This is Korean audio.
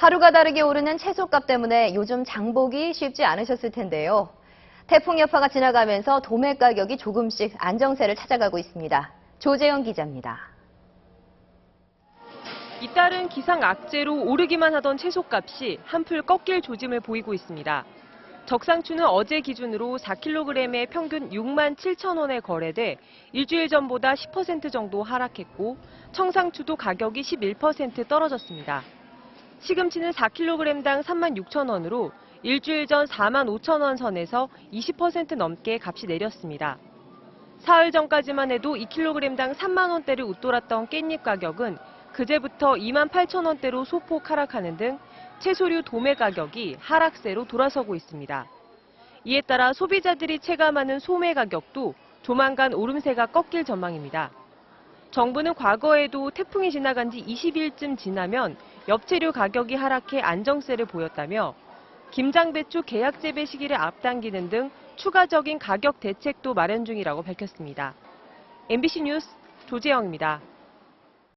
하루가 다르게 오르는 채소값 때문에 요즘 장보기 쉽지 않으셨을 텐데요. 태풍 여파가 지나가면서 도매 가격이 조금씩 안정세를 찾아가고 있습니다. 조재영 기자입니다. 잇따른 기상 악재로 오르기만 하던 채소값이 한풀 꺾일 조짐을 보이고 있습니다. 적상추는 어제 기준으로 4kg에 평균 6만 7천 원에 거래돼 일주일 전보다 10% 정도 하락했고 청상추도 가격이 11% 떨어졌습니다. 시금치는 4kg당 3만 6천 원으로 일주일 전 4만 5천 원 선에서 20% 넘게 값이 내렸습니다. 사흘 전까지만 해도 2kg당 3만 원대를 웃돌았던 깻잎 가격은 그제부터 2만 8천 원대로 소폭 하락하는 등 채소류 도매 가격이 하락세로 돌아서고 있습니다. 이에 따라 소비자들이 체감하는 소매 가격도 조만간 오름세가 꺾일 전망입니다. 정부는 과거에도 태풍이 지나간 지 20일쯤 지나면 엽채류 가격이 하락해 안정세를 보였다며 김장배추 계약 재배 시기를 앞당기는 등 추가적인 가격 대책도 마련 중이라고 밝혔습니다. MBC 뉴스 조재영입니다.